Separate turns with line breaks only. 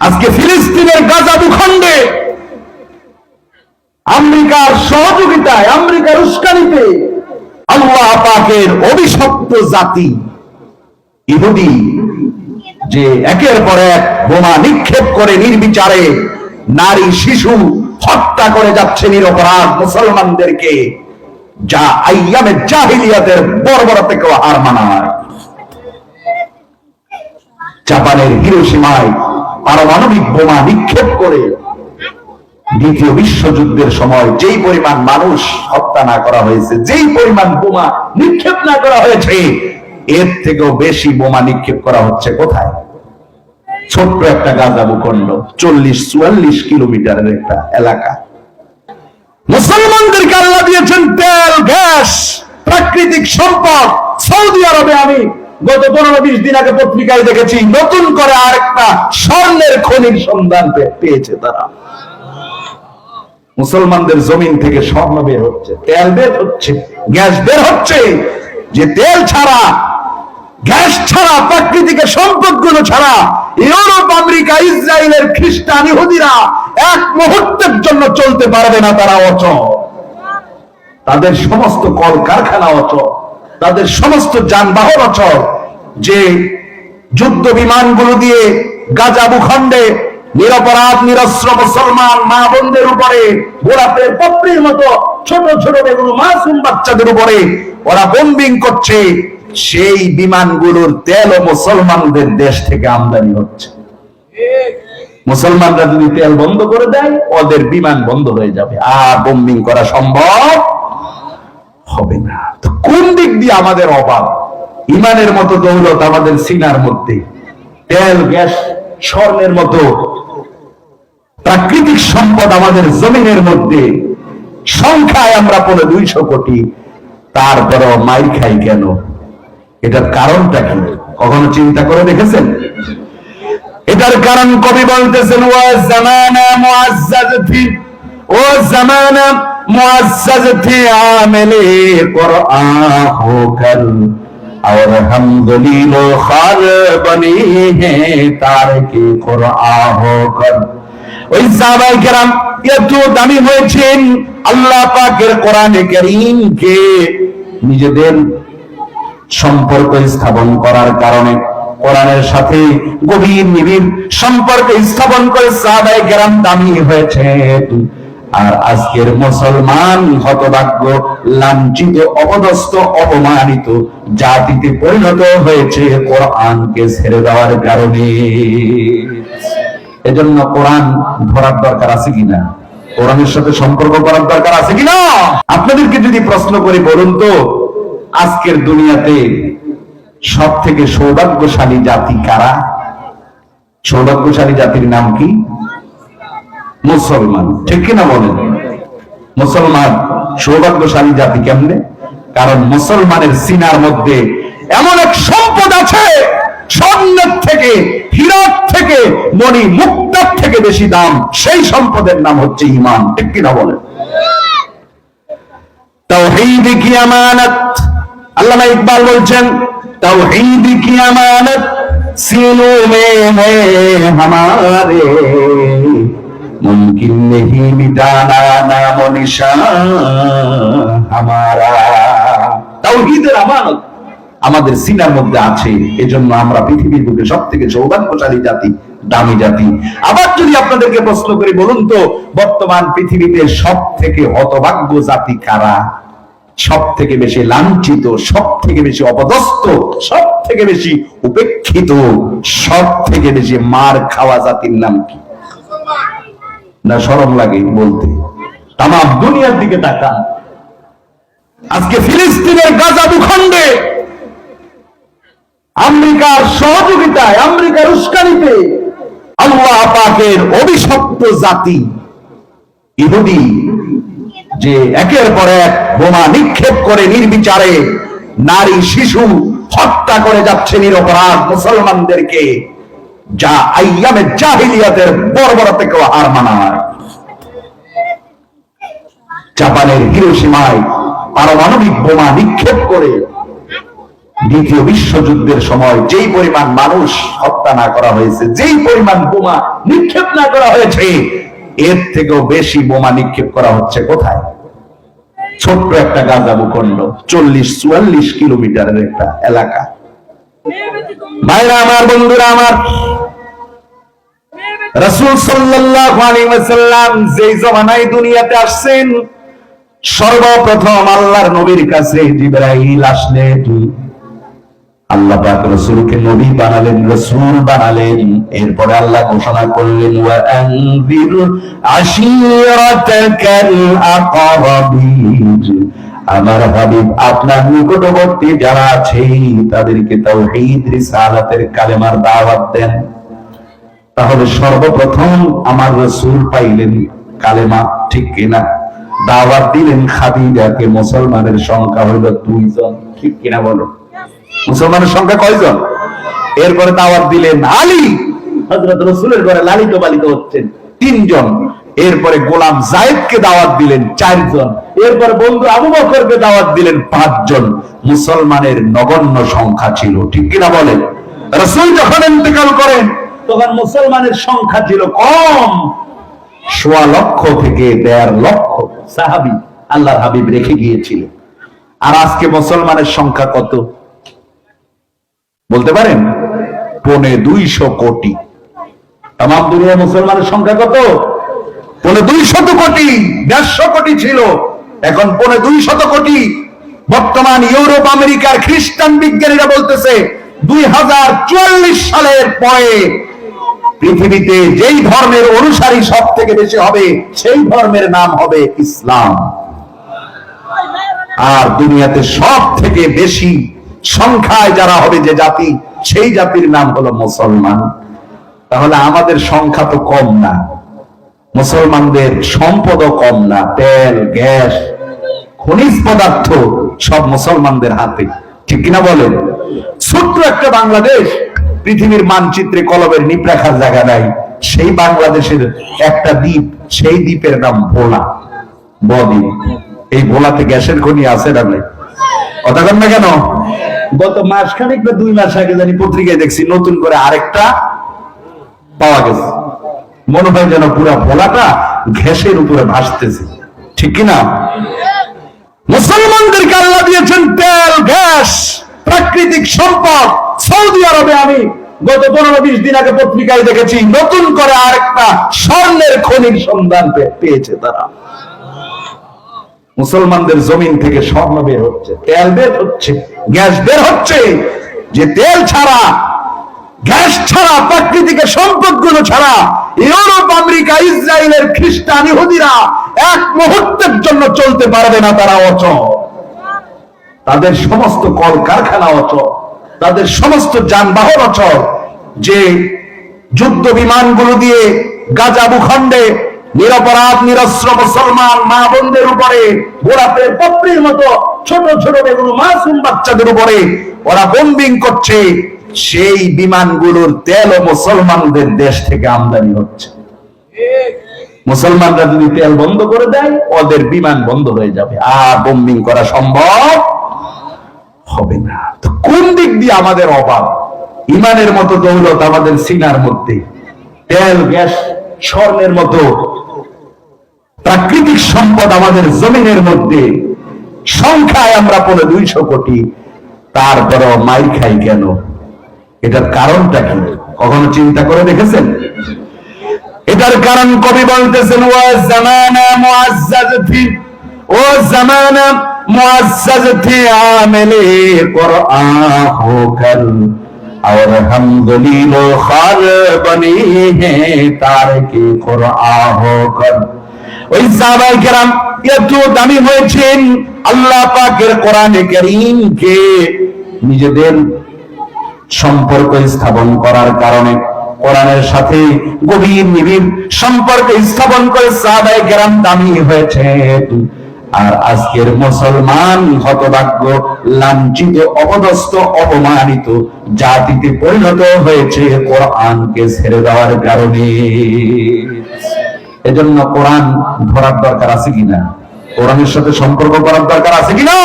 আজকে ফিলিস্তিনের গাজা ভূখণ্ডে আমেরিকার সহযোগিতায়, আমেরিকার উস্কানিতে আল্লাহ পাকের অভিশপ্ত জাতি ইহুদি, যে একের পর এক বোমা নিক্ষেপ করে নির্বিচারে নারী, শিশু হত্যা করে যাচ্ছে নিরপরাধ মুসলমানদেরকে, যা আইয়ামে জাহিলিয়াতের বর্বর থেকেও হার মানায়। জাপানের হিরোসীমায় পারমাণবিক বোমা নিক্ষেপ করে দ্বিতীয় বিশ্বযুদ্ধের সময় যেই পরিমাণ মানুষ হত্যা না করা হয়েছে, যেই পরিমাণ বোমা নিক্ষেপ না করা হয়েছে, এর থেকেও বেশি বোমা নিক্ষেপ করা হচ্ছে কোথায়? ছোট্ট একটা গাজা ভূখণ্ড, চল্লিশ, চুয়াল্লিশ কিলোমিটারের একটা এলাকা। মুসলমানদেরকে আল্লাহ দিয়েছেন তেল, গ্যাস, প্রাকৃতিক সম্পদ। সৌদি আরবে আমি গত পনেরো বিশ দিন আগে পত্রিকায় দেখেছি, নতুন করে আরেকটা স্বর্ণের খনির সন্ধান পেয়েছে তারা। মুসলমানদের জমিন থেকে স্বর্ণ বের হচ্ছে, তেল বের হচ্ছে, গ্যাস বের হচ্ছে। যে তেল ছাড়া, গ্যাস ছাড়া, প্রাকৃতিক সম্পদগুলো ছাড়া ইউরোপ, আমেরিকা, ইসরায়েলের খ্রিস্টান ইহুদিরা এক মুহূর্তের জন্য চলতে পারবে না তারা অচল। তাদের সমস্ত কলকারখানা অচল। তাদের সমস্ত যানবাহন অচল। যে যুদ্ধ বিমানগুলো দিয়ে গাজা ভূখণ্ডে নিরপরাধ, নিরস্ত্র মুসলমান মা বোনদের উপরে, গোলাপের পত্রীর মতো ছোট ছোট বেগুলো মাসুম বাচ্চাদের উপরে ওরা বোম্বিং করছে। সেই বিমানগুলোর তেল মুসলমানদের দেশ থেকে আমদানি হচ্ছে। মুসলমানরা যদি তেল বন্ধ করে দেয়, ওদের বিমান বন্ধ হয়ে যাবে। আর বোম্বিং করা সম্ভব হবে না। দিয়ে আমাদের অভাব ইমানের মতো দৌলত আমাদের সিনার মধ্যে। তেল, গ্যাস, স্বর্ণের মতো। প্রাকৃতিক সম্পদ আমাদের জমিনের মধ্যে। সংখ্যায় আমরা পড়ে দুইশো কোটি। তারপরেও মাইর খাই কেন? এটার কারণটা কি? কখনো চিন্তা করে দেখেছেন? এটার কারণ কবি বলতেছেন ও জামানা ও জামানা معزز في عاملي قرآن کل اور ہم دلیل و خال بنی ہیں تارکی قرآن ہو کر ওই সাহাবাই কেরাম, এত দামি হয়েছেন আল্লাহ পাকের কোরআনে করিমকে নিজেদের সম্পর্ক স্থাপন করার কারণে কোরআনের সাথে গভীর নিবিড় সম্পর্ক স্থাপন করে সাহাবাই কেরাম দামি হয়েছেন। আর আজকের মুসলমান হতভাগ্য, লাঞ্ছিত, অপদস্থ, অপমানিত জাতিতে পরিণত হয়েছে কোরআনকে ছেড়ে দেওয়ার কারণে। এজন্য কোরআন ধরার দরকার আছে কিনা? কোরআনের সাথে সম্পর্ক করার দরকার আছে কিনা? আপনাদেরকে যদি প্রশ্ন করি বলুন তো, আজকের দুনিয়াতে সব থেকে সৌভাগ্যশালী জাতি কারা? সৌভাগ্যশালী জাতির নাম কি? মুসলমান। ঠিক কিনা বলেন? মুসলমান সৌভাগ্যশালী জাতি কেমনে? কারণ মুসলমানের সিনার মধ্যে এমন এক সম্পদ আছে, স্বর্ণের থেকে, হীরার থেকে মণি মুক্তার থেকে বেশি দাম, সেই সম্পদের নাম হচ্ছে ইমান ঠিক কিনা বলেন? তাও হেই দেখি আমানত? আল্লাহ ইকবাল বলছেন তাও হেই দেখি আমানত? সিনো মে হে হমারে। मुमकिन नहीं मिटाना नाम निशान हमारा তাওহীদের আমানত আমাদের সিনার মধ্যে আছে এজন্য আমরা পৃথিবীর বুকে সব থেকে সৌভাগ্যশালী জাতি দামি জাতি আবার যদি আপনাদেরকে প্রশ্ন করি বলুন তো বর্তমান পৃথিবীতে সব থেকে হতভাগ্য জাতি কারা সব থেকে বেশি লাঞ্ছিত সব থেকে বেশি অপদস্থ সব থেকে বেশি উপেক্ষিত সব থেকে বেশি মার খাওয়া জাতির নাম কি না সরম লাগে বলতে। তাম দুনিয়ার দিকে তাকান। আজকে ফিলিস্তিনের গাজা ভূখণ্ডে আমেরিকার সহযোগিতায়, আমেরিকার উস্কানিতে আল্লাহ পাকের অভিশপ্ত জাতি ইহুদি, যে একের পর এক বোমা নিক্ষেপ করে নির্বিচারে নারী, শিশু হত্যা করে যাচ্ছে নিরপরাধ মুসলমানদেরকে। যা আইয়ামে জাহিলিয়াতের বর্বর থেকেও হার মানায়। জাপানের হিরোসীমায় পারমাণবিক বোমা নিক্ষেপ করে দ্বিতীয় বিশ্বযুদ্ধের সময় যেই পরিমাণ মানুষ হত্যা না করা হয়েছে, যেই পরিমাণ বোমা নিক্ষেপ না করা হয়েছে, এর থেকেও বেশি বোমা নিক্ষেপ করা হচ্ছে কোথায়? ছোট্ট একটা গাজা ভূখণ্ড চল্লিশ, চুয়াল্লিশ কিলোমিটারের একটা এলাকা। ভাইরা আমার বন্ধুরা আমার, রসুল সাল্লাল্লাহু যেই জমানায় দুনিয়াতে আসছেন, সর্বপ্রথম আল্লাহর নবীর কাছে জিবরাইল আসলেন। আল্লাহ পাক রসুলকে নবী বানালেন, রসুল বানালেন। এরপরে আল্লাহ ঘোষণা করলেন, ওয়া আশিরাতাকাল আকরাবিন। আমার হাবিব আপনার নিকটবর্তী যারা আছে, তাদেরকে তাওহীদ রিসালাতের কালেমার দাওয়াত দেন। তাহলে সর্বপ্রথম আমার রসুল পাইলেন কালেমা, ঠিক কিনা দাওয়াত দিলেন মুসলমানের সংখ্যা হইল দুইজন, ঠিক কিনা বলো? মুসলমানের সংখ্যা কয়জন? এরপরে দাওয়াত দিলেন আলী, হযরত রসুলের ঘরে লালিত পালিত হচ্ছেন তিনজন। এরপরে গোলাম জায়েদকে দাওয়াত দিলেন চারজন। এরপর বন্ধু আবু বকরকে দাওয়াত দিলেন পাঁচজন। মুসলমানের নগণ্য সংখ্যা ছিল, ঠিক কিনা বলেন? রসুল যখন ইন্তেকাল করেন, তখন মুসলমানের সংখ্যা ছিল কম। সোয়া লক্ষ থেকে দেড় লক্ষ সাহাবি আল্লাহর হাবিব রেখে গিয়েছিল। আর আজকে মুসলমানের সংখ্যা কত? বলতে পারেন? পনে দুইশো কোটি। তাম দুনিয়া মুসলমানের সংখ্যা কত? পনে দুইশত কোটি, দেড়শো কোটি ছিল। এখন পনে দুইশত কোটি। বর্তমান ইউরোপ, আমেরিকার খ্রিস্টান বিজ্ঞানীরা বলতেছে, দুই হাজার চুয়াল্লিশ সালের পরে পৃথিবীতে যেই ধর্মের অনুসারী সব থেকে বেশি হবে, সেই ধর্মের নাম হবে ইসলাম। আর দুনিয়াতে সব থেকে বেশি সংখ্যায় যারা হবে যে জাতি, সেই জাতির নাম হলো মুসলমান। তাহলে আমাদের সংখ্যা তো কম না। মুসলমানদের সম্পদও কম না, তেল, গ্যাস, খনিজ পদার্থ সব মুসলমানদের হাতে। ঠিক কিনা বলেন? ছোট্ট একটা বাংলাদেশ পৃথিবীর মানচিত্রে কলমের নিপ রাখার জায়গা নাই। সেই বাংলাদেশের একটা দ্বীপ, সেই দ্বীপের নাম ভোলা। বদ্বীপ এই ভোলাতে গ্যাসের খনি আছে না নাই? কথা না কেন? গত মাস খানিক বা দুই মাস আগে জানি পত্রিকায় দেখছি নতুন করে আরেকটা পাওয়া গেছে। মনে হয় যেন পুরো ভোলাটা ঘ্যাসের উপরে ভাসতেছে। ঠিক কিনা? মুসলমানদেরকে আল্লাহ দিয়েছেন তেল গ্যাস প্রাকৃতিক সম্পদ। সৌদি আরবে আমি গত পনেরো বিশ দিন আগে পত্রিকায় দেখেছি, নতুন করে আরেকটা স্বর্ণের খনির সন্ধান পেয়েছে তারা। মুসলমানদের জমিন থেকে স্বর্ণ বের হচ্ছে, তেল বের হচ্ছে, গ্যাস বের হচ্ছে। যে তেল ছাড়া গ্যাস ছাড়া, প্রাকৃতিক, সম্পদগুলো ছাড়া ইউরোপ, আমেরিকা, ইসরায়েলের খ্রিস্টান, ইহুদিরা এক মুহূর্তের জন্য চলতে পারবে না তারা অচল। তাদের সমস্ত কলকারখানা অচল। তাদের সমস্ত যানবাহন অচল। যে যুদ্ধ বিমানগুলো দিয়ে গাজা ভূখণ্ডে নিরপরাধ, নিরস্ত্র মুসলমান মা বোনদের উপরে গোড়াতে পত্রীর মতো ছোট ছোট বেগুলো মাসুম বাচ্চাদের উপরে ওরা বোম্বিং করছে। সেই বিমানগুলোর তেল মুসলমানদের দেশ থেকে আমদানি হচ্ছে। মুসলমানরা যদি তেল বন্ধ করে দেয়, ওদের বিমান বন্ধ হয়ে যাবে। আর বোম্বিং করা সম্ভব হবে না। তো কোন দিক দিয়ে আমাদের অভাব? ইমানের মতো দৌলত আমাদের সিনার মধ্যে। তেল, গ্যাস, স্বর্ণের মতো প্রাকৃতিক সম্পদ আমাদের জমিনের মধ্যে। সংখ্যায় আমরা পড়ে দুইশো কোটি। তারপরেও মাই খাই কেন? এটার কারণটা কি কখনো চিন্তা করে দেখেছেন? এটার কারণ কবি বলতেছেন ও জামানা মুআজ্জাজ ও জামানা মুআজ্জাজ ফি আমালি কুরআহু কাল اور ہم دلیل و خال ওই সাহাবাই কেরাম, এত দামি হয়েছেন, আল্লাহ পাকের কোরআনে করিমকে নিজেদের সম্পর্ক স্থাপন করার কারণে কোরআনের সাথে গভীর নিবিড় সম্পর্ক স্থাপন করে সাহাবায়ে কেরাম দামি হয়েছে। আর আজকের মুসলমান হতভাগ্য, লাঞ্ছিত, অপদস্থ, অপমানিত জাতিতে পরিণত হয়েছে কোরআনকে ছেড়ে দেওয়ার কারণে। এজন্য কোরআন ধরার দরকার আছে কিনা? কোরআনের সাথে সম্পর্ক করার দরকার আছে কিনা?